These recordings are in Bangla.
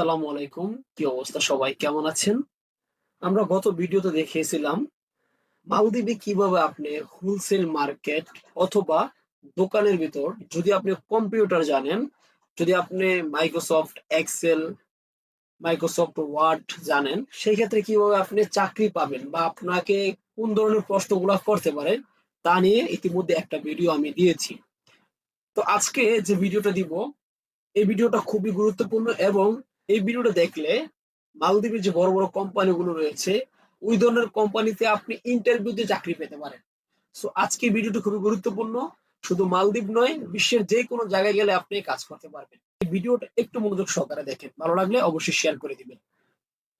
আসসালামু আলাইকুম। কি অবস্থা সবাই? কেমন আছেন? আমরা গত ভিডিওতে দেখিয়েছিলাম, মালদ্বীপে কীভাবে আপনি হোলসেল মার্কেট অথবা দোকানের ভিতর যদি আপনি কম্পিউটার জানেন, যদি আপনি মাইক্রোসফট এক্সেল মাইক্রোসফট ওয়ার্ড জানেন, সেই ক্ষেত্রে কীভাবে আপনি চাকরি পাবেন বা আপনাকে কোন ধরনের প্রশ্নগুলো করতে পারে, তা নিয়ে ইতিমধ্যে একটা ভিডিও আমি দিয়েছি। তো আজকে যে ভিডিওটা দিব, এই ভিডিওটা খুবই গুরুত্বপূর্ণ এবং এই ভিডিওটা দেখলে মালদ্বীপের যে বড় বড় কোম্পানিগুলো রয়েছে, ওই ধরনের কোম্পানিতে আপনি ইন্টারভিউতে চাকরি পেতে পারেন। সো আজকে ভিডিওটা খুবই গুরুত্বপূর্ণ। শুধু মালদ্বীপ নয়, বিশ্বের যে কোনো জায়গায় গেলে আপনি কাজ করতে পারবেন। এই ভিডিওটা একটু মনোযোগ সহকারে দেখেন। ভালো লাগলে অবশ্যই শেয়ার করে দিবেন।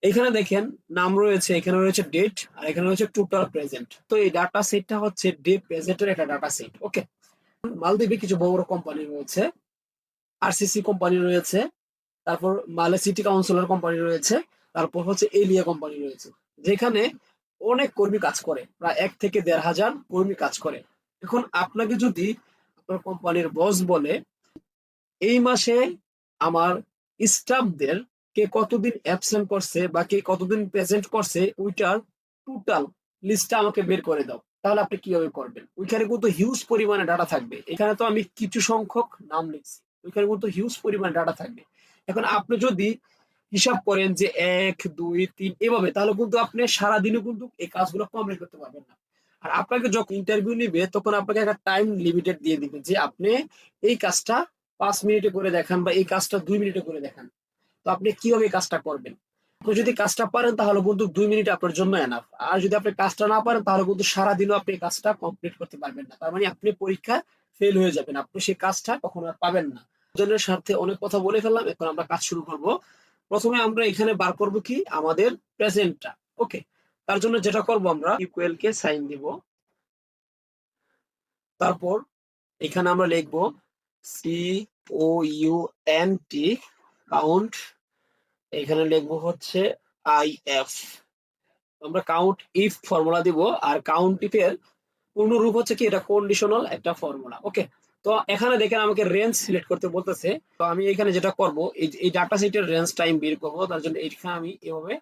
এখানে দেখেন, নাম রয়েছে, এখানে রয়েছে ডেট আর এখানে রয়েছে টোটাল প্রেজেন্ট তো এই ডাটা সেটটা হচ্ছে ডে প্রেজেন্টের একটা ডাটা সেট ওকে মালদ্বীপে কিছু বড় বড় কোম্পানি রয়েছে। আরসিসি কোম্পানি রয়েছে। তারপর মালে সিটি কাউন্সিলর কোম্পানি রয়েছে, তারপর হচ্ছে এলিয়া কোম্পানি রয়েছে, যেখানে অনেক কর্মী কাজ করে, প্রায় এক থেকে দেড় হাজার কর্মী কাজ করে। এখন আপনাকে যদি আপনার কোম্পানির বস বলে, এই মাসে আমার স্টাফদের কে কতদিন অ্যাবসেন্ট করছে বা কে কতদিন প্রেজেন্ট করছে, ওইটার টোটাল লিস্টটা আমাকে বের করে দাও। তাহলে আপনি কীভাবে করবেন? ওইখানে কিন্তু হিউজ পরিমাণে ডাটা থাকবে। এখানে তো আমি কিছু সংখ্যক নাম লিখছি। ওইখানে কিন্তু হিউজ পরিমাণে ডাটা থাকবে। এখন আপনি যদি হিসাব করেন যে এক, দুই, তিন, এভাবে, তাহলে কিন্তু আপনি সারাদিনে কিন্তু এই কাজগুলো কমপ্লিট করতে পারবেন না। আর আপনাকে যখন ইন্টারভিউ নিবে, তখন আপনাকে একটা টাইম লিমিটেড দিয়ে দিবে যে আপনি এই কাজটা পাঁচ মিনিটে করে দেখান বা এই কাজটা দুই মিনিটে করে দেখান। তো আপনি কীভাবে এই কাজটা করবেন? আপনি যদি কাজটা পারেন, তাহলে কিন্তু দুই মিনিট আপনার জন্য এনাফ আর যদি আপনি কাজটা না পারেন, তাহলে কিন্তু সারাদিনও আপনি কাজটা কমপ্লিট করতে পারবেন না। তার মানে আপনি পরীক্ষা ফেল হয়ে যাবেন। আপনি সেই কাজটা কখনো আর পাবেন না। জনের স্বার্থে অনেক কথা বলে ফেললাম, এখন আমরা কাজ শুরু করব। প্রথমে আমরা এখানে বার করব কি? আমাদের প্রেজেন্টটা ওকে তার জন্য যেটা করব আমরা ইকুয়াল কে সাইন দিব। তারপর এখানে আমরা লিখব C O U N T count এখানে লিখব হচ্ছে আই এফ আমরা কাউন্ট ইফ ফর্মুলা দিব, আর কাউন্ট ইফের পূর্ণ রূপ হচ্ছে কি? এটা কন্ডিশনাল একটা ফর্মুলা ওকে তো এখানে দেখেন আমাকে রেঞ্জ সিলেক্ট করতে বলতেছে। তো আমি এখানে যেটা করব, এই ডাটা সেটের রেঞ্জ টাইম বের করব, তার জন্য এখানে আমি এভাবে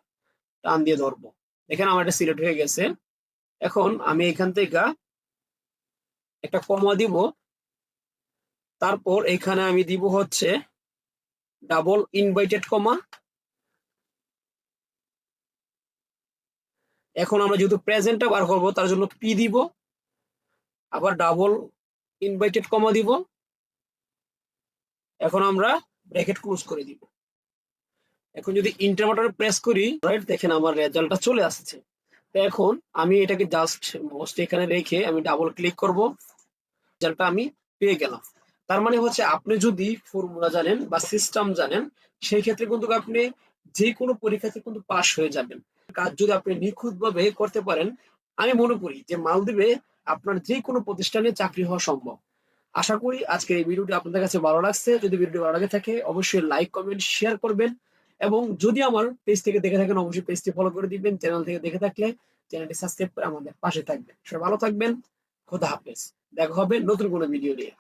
টান দিয়ে ধরবো। এখানে আমার এটা সিলেক্ট হয়ে গেছে। এখন আমি এখান থেকে একটা কমা দিব। তারপর এখানে আমি দিব হচ্ছে ডাবল ইনভাইটেড কমা এখন আমরা যেহেতু প্রেজেন্টটা বার করব, তার জন্য পি দিব। আবার ডাবল ইনভাইটেড কমা দিব। এখন আমরা ব্র্যাকেট ক্লোজ করে দিব। এখন যদি ইন্টারমাটারে প্রেস করি রাইট দেখেন আমার রেজাল্টটা চলে আসছে। তো এখন আমি এটাকে জাস্ট মোস্ট এখানে রেখে আমি ডাবল ক্লিক করব। রেজাল্টটা আমি পেয়ে গেলাম। তার মানে হচ্ছে আপনি যদি ফর্মুলা জানেন বা সিস্টেম জানেন সেই ক্ষেত্রে কিন্তু আপনি যে কোনো পরীক্ষাতে কিন্তু পাশ হয়ে যাবেন। কাজ যদি আপনি নিখুঁতভাবে করতে পারেন, আমি মনে করি যে মালদ্বীপে আপনার যে কোনো প্রতিষ্ঠানে চাকরি হওয়া সম্ভব। আশা করি আজকে এই ভিডিওটি আপনাদের কাছে ভালো লাগছে। যদি ভিডিওটি ভালো লাগে থাকে, অবশ্যই লাইক কমেন্ট শেয়ার করবেন। এবং যদি আমার পেজ থেকে দেখে থাকেন, অবশ্যই পেজটি ফলো করে দিবেন। চ্যানেল থেকে দেখে থাকলে চ্যানেলটি সাবস্ক্রাইব করে আমাদের পাশে থাকবেন। সবাই ভালো থাকবেন। খোদা হাফেজ। দেখা হবে নতুন কোনো ভিডিও নিয়ে।